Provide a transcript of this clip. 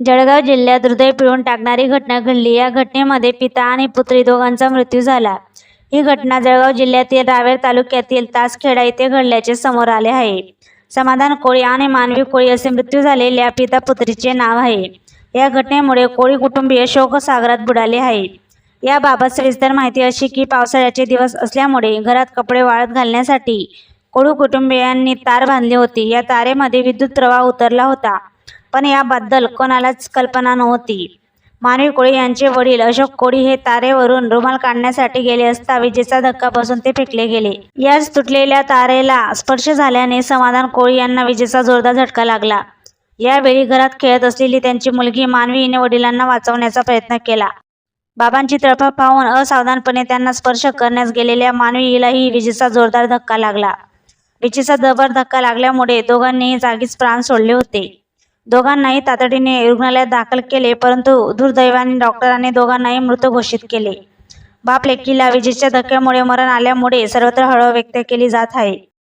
जळगाव जिल्ह्यात हृदय पिळून टाकणारी घटना घडली. या घटनेमध्ये पिता आणि पुत्री दोघांचा मृत्यू झाला. ही घटना जळगाव जिल्ह्यातील रावेर तालुक्यातील तासखेडा येथे घडल्याचे समोर आले आहे. समाधान कोळी आणि मानवी कोळी असे मृत्यू झालेल्या पिता पुत्रीचे नाव आहे. या घटनेमुळे कोळी कुटुंबीय शोकसागरात बुडाले आहे. याबाबत सविस्तर माहिती अशी की पावसाळ्याचे दिवस असल्यामुळे घरात कपडे वाळत घालण्यासाठी कोळी कुटुंबियांनी तार बांधली होती. या तारेमध्ये विद्युत प्रवाह उतरला होता. पण याबद्दल कोणालाच कल्पना नव्हती. मानवी कोळी यांचे वडील अशोक कोळी हे तारेवरून रुमाल काढण्यासाठी गेले असता विजेचा धक्का बसून ते फेकले गेले. याच तुटलेल्या तारेला स्पर्श झाल्याने समाधान कोळी यांना विजेचा जोरदार झटका लागला. यावेळी घरात खेळत असलेली त्यांची मुलगी मानवी हिने वडिलांना वाचवण्याचा प्रयत्न केला. बाबांची तळफळ पाहून असावधानपणे त्यांना स्पर्श करण्यास गेलेल्या मानवी हिलाही विजेचा जोरदार धक्का लागला. विजेचा जबर धक्का लागल्यामुळे दोघांनीही जागीच प्राण सोडले होते. दोघांनाही तातडीने रुग्णालयात दाखल केले परंतु दुर्दैवाने डॉक्टरांनी दोघांनाही मृत घोषित केले. बाप लेकीला विजेच्या धक्क्यामुळे मरण आल्यामुळे सर्वत्र हळहळ व्यक्त केली जात आहे.